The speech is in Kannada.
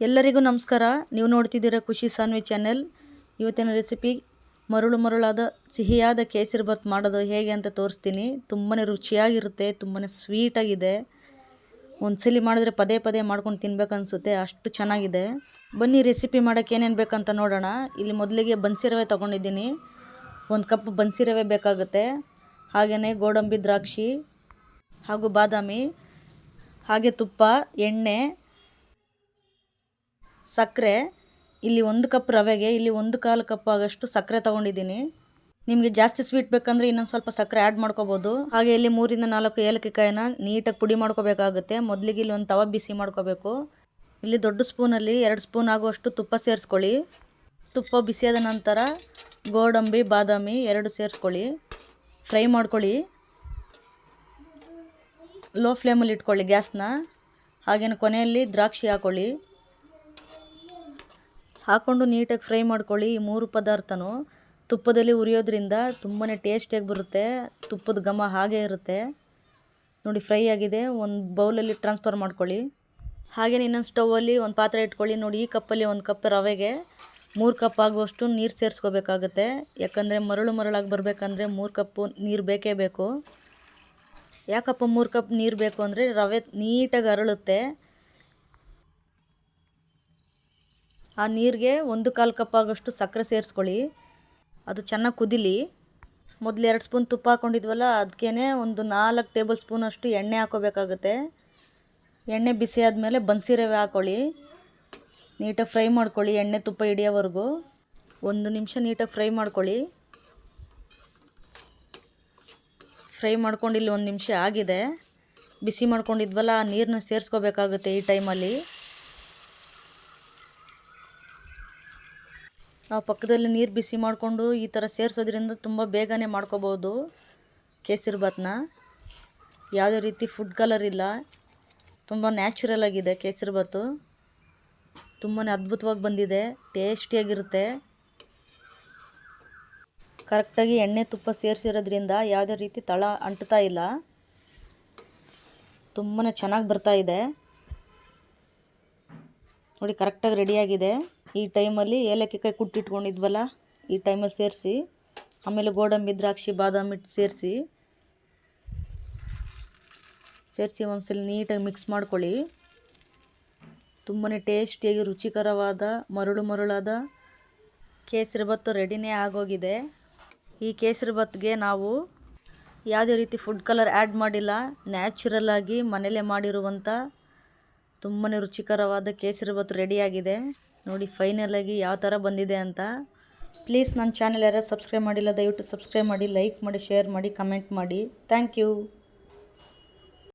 ಎಲ್ಲರಿಗೂ ನಮಸ್ಕಾರ. ನೀವು ನೋಡ್ತಿದ್ದೀರಾ ಖುಷಿ ಸಾನ್ವಿ ಚಾನೆಲ್. ಇವತ್ತಿನ ರೆಸಿಪಿ ಮರಳು ಮರಳಾದ ಸಿಹಿಯಾದ ಕೇಸರಿ ಬಾತ್ ಮಾಡೋದು ಹೇಗೆ ಅಂತ ತೋರಿಸ್ತೀನಿ. ತುಂಬಾ ರುಚಿಯಾಗಿರುತ್ತೆ ತುಂಬಾ ಸ್ವೀಟಾಗಿದೆ. ಒಂದ್ಸಲಿ ಮಾಡಿದ್ರೆ ಪದೇ ಪದೇ ಮಾಡ್ಕೊಂಡು ತಿನ್ಬೇಕು ಅನಿಸುತ್ತೆ, ಅಷ್ಟು ಚೆನ್ನಾಗಿದೆ. ಬನ್ನಿ ರೆಸಿಪಿ ಮಾಡೋಕ್ಕೆ ಏನೇನು ಬೇಕಂತ ನೋಡೋಣ. ಇಲ್ಲಿ ಮೊದಲಿಗೆ ಬನ್ಸಿ ರವೆ ತೊಗೊಂಡಿದ್ದೀನಿ. ಒಂದು ಕಪ್ ಬನ್ಸಿ ರವೆ ಬೇಕಾಗುತ್ತೆ. ಹಾಗೆಯೇ ಗೋಡಂಬಿ, ದ್ರಾಕ್ಷಿ ಹಾಗೂ ಬಾದಾಮಿ, ಹಾಗೆ ತುಪ್ಪ, ಎಣ್ಣೆ ಸಕ್ಕರೆ, ಇಲ್ಲಿ ಒಂದು ಕಪ್ ರವೆಗೆ, ಇಲ್ಲಿ ಒಂದು ಕಾಲು ಕಪ್ ಆಗಷ್ಟು ಸಕ್ಕರೆ ತೊಗೊಂಡಿದ್ದೀನಿ. ನಿಮಗೆ ಜಾಸ್ತಿ ಸ್ವೀಟ್ ಬೇಕಂದರೆ ಇನ್ನೊಂದು ಸ್ವಲ್ಪ ಸಕ್ಕರೆ ಆ್ಯಡ್ ಮಾಡ್ಕೋಬೋದು. ಹಾಗೆ ಇಲ್ಲಿ ಮೂರಿಂದ ನಾಲ್ಕು ಏಲಕ್ಕಿಕಾಯಿನ ನೀಟಾಗಿ ಪುಡಿ ಮಾಡ್ಕೋಬೇಕಾಗುತ್ತೆ. ಮೊದಲಿಗೆ ಇಲ್ಲಿ ಒಂದು ತವ ಬಿಸಿ ಮಾಡ್ಕೋಬೇಕು. ಇಲ್ಲಿ ದೊಡ್ಡ ಸ್ಪೂನಲ್ಲಿ ಎರಡು ಸ್ಪೂನ್ ಆಗುವಷ್ಟು ತುಪ್ಪ ಸೇರಿಸ್ಕೊಳ್ಳಿ. ತುಪ್ಪ ಬಿಸಿಯಾದ ನಂತರ ಗೋಡಂಬಿ, ಬಾದಾಮಿ ಎರಡು ಸೇರಿಸ್ಕೊಳ್ಳಿ. ಫ್ರೈ ಮಾಡ್ಕೊಳ್ಳಿ. ಲೋ ಫ್ಲೇಮಲ್ಲಿ ಇಟ್ಕೊಳ್ಳಿ ಗ್ಯಾಸ್ನ. ಹಾಗೇನು ಕೊನೆಯಲ್ಲಿ ದ್ರಾಕ್ಷಿ ಹಾಕ್ಕೊಳ್ಳಿ ಹಾಕ್ಕೊಂಡು ನೀಟಾಗಿ ಫ್ರೈ ಮಾಡ್ಕೊಳ್ಳಿ ಈ ಮೂರು ಪದಾರ್ಥನೂ. ತುಪ್ಪದಲ್ಲಿ ಉರಿಯೋದ್ರಿಂದ ತುಂಬಾ ಟೇಸ್ಟಿಯಾಗಿ ಬರುತ್ತೆ, ತುಪ್ಪದ ಘಮ ಹಾಗೆ ಇರುತ್ತೆ. ನೋಡಿ, ಫ್ರೈ ಆಗಿದೆ, ಒಂದು ಬೌಲಲ್ಲಿ ಟ್ರಾನ್ಸ್ಫರ್ ಮಾಡ್ಕೊಳ್ಳಿ. ಹಾಗೆ ಇನ್ನೊಂದು ಸ್ಟೌವಲ್ಲಿ ಒಂದು ಪಾತ್ರೆ ಇಟ್ಕೊಳ್ಳಿ. ನೋಡಿ, ಈ ಕಪ್ಪಲ್ಲಿ ಒಂದು ಕಪ್ ರವೆಗೆ ಮೂರು ಕಪ್ ಆಗುವಷ್ಟು ನೀರು ಸೇರಿಸ್ಕೋಬೇಕಾಗತ್ತೆ. ಯಾಕಂದರೆ ಮರಳು ಮರಳಾಗಿ ಬರಬೇಕಂದ್ರೆ ಮೂರು ಕಪ್ಪು ನೀರು ಬೇಕೇ ಬೇಕು. ಯಾಕಪ್ಪ ಮೂರು ಕಪ್ ನೀರು ಬೇಕು ಅಂದರೆ ರವೆ ನೀಟಾಗಿ ಅರಳುತ್ತೆ. ಆ ನೀರಿಗೆ ಒಂದು ಕಾಲು ಕಪ್ ಆಗೋಷ್ಟು ಸಕ್ಕರೆ ಸೇರಿಸ್ಕೊಳ್ಳಿ. ಅದು ಚೆನ್ನಾಗಿ ಕುದಿಲಿ. ಮೊದಲು ಎರಡು ಸ್ಪೂನ್ ತುಪ್ಪ ಹಾಕ್ಕೊಂಡಿದ್ವಲ್ಲ ಅದಕ್ಕೇ ಒಂದು ನಾಲ್ಕು ಟೇಬಲ್ ಸ್ಪೂನ್ ಅಷ್ಟು ಎಣ್ಣೆ ಹಾಕೋಬೇಕಾಗುತ್ತೆ. ಎಣ್ಣೆ ಬಿಸಿ ಆದಮೇಲೆ ಬನ್ಸಿ ರವೆ ಹಾಕ್ಕೊಳ್ಳಿ ನೀಟಾಗಿ ಫ್ರೈ ಮಾಡ್ಕೊಳ್ಳಿ ಎಣ್ಣೆ ತುಪ್ಪ ಹಿಡಿಯೋವರೆಗೂ. ಒಂದು ನಿಮಿಷ ನೀಟಾಗಿ ಫ್ರೈ ಮಾಡ್ಕೊಳ್ಳಿ. ಫ್ರೈ ಮಾಡ್ಕೊಂಡಿಲ್ಲಿ ಒಂದು ನಿಮಿಷ ಆಗಿದೆ. ಬಿಸಿ ಮಾಡ್ಕೊಂಡಿದ್ವಲ್ಲ, ಆ ನೀರನ್ನ ಸೇರಿಸ್ಕೋಬೇಕಾಗುತ್ತೆ ಈ ಟೈಮಲ್ಲಿ. ನಾವು ಪಕ್ಕದಲ್ಲಿ ನೀರು ಬಿಸಿ ಮಾಡಿಕೊಂಡು ಈ ಥರ ಸೇರಿಸೋದ್ರಿಂದ ತುಂಬ ಬೇಗನೆ ಮಾಡ್ಕೋಬೋದು ಕೇಸರಿ ಭಾತ್ನ. ಯಾವುದೇ ರೀತಿ ಫುಡ್ ಕಲರ್ ಇಲ್ಲ. ತುಂಬ ನ್ಯಾಚುರಲ್ ಆಗಿದೆ ಕೇಸರಿ ಭಾತು. ತುಂಬಾ ಅದ್ಭುತವಾಗಿ ಬಂದಿದೆ ಟೇಸ್ಟಿಯಾಗಿರುತ್ತೆ ಕರೆಕ್ಟಾಗಿ ಎಣ್ಣೆ ತುಪ್ಪ ಸೇರಿಸಿರೋದ್ರಿಂದ ಯಾವುದೇ ರೀತಿ ತಳ ಅಂಟ್ತಾ ಇಲ್ಲ. ತುಂಬಾ ಚೆನ್ನಾಗಿ ಬರ್ತಾ ಇದೆ. ನೋಡಿ ಕರೆಕ್ಟಾಗಿ ರೆಡಿಯಾಗಿದೆ ಈ ಟೈಮಲ್ಲಿ ಏಲಕ್ಕಿಕಾಯಿ ಕುಟ್ಟಿಟ್ಕೊಂಡಿದ್ವಲ್ಲ, ಈ ಟೈಮಲ್ಲಿ ಸೇರಿಸಿ, ಆಮೇಲೆ ಗೋಡಂಬಿ, ದ್ರಾಕ್ಷಿ, ಬಾದಾಮಿ ಸೇರಿಸಿ ಸೇರಿಸಿ ಒಂದ್ಸಲ ನೀಟಾಗಿ ಮಿಕ್ಸ್ ಮಾಡ್ಕೊಳ್ಳಿ. ತುಂಬಾ ಟೇಸ್ಟಿಯಾಗಿ ರುಚಿಕರವಾದ, ಮರಳು ಮರಳಾದ ಕೇಸರಿ ಭತ್ತು ರೆಡಿನೇ ಆಗೋಗಿದೆ. ಈ ಕೇಸರಿ ನಾವು ಯಾವುದೇ ರೀತಿ ಫುಡ್ ಕಲರ್ ಆ್ಯಡ್ ಮಾಡಿಲ್ಲ. ನ್ಯಾಚುರಲ್ ಆಗಿ ಮನೇಲೇ ಮಾಡಿರುವಂಥ ತುಂಬಾ ರುಚಿಕರವಾದ ಕೇಸರಿ ರೆಡಿಯಾಗಿದೆ. ನೋಡಿ ಫೈನಲಾಗಿ ಯಾವ ಥರ ಬಂದಿದೆ ಅಂತ. ಪ್ಲೀಸ್ ನನ್ನ ಚಾನಲ್ ಯಾರು ಸಬ್ಸ್ಕ್ರೈಬ್ ಮಾಡಿಲ್ಲ, ದಯವಿಟ್ಟು ಸಬ್ಸ್ಕ್ರೈಬ್ ಮಾಡಿ ಲೈಕ್ ಮಾಡಿ ಶೇರ್ ಮಾಡಿ ಕಮೆಂಟ್ ಮಾಡಿ. Thank you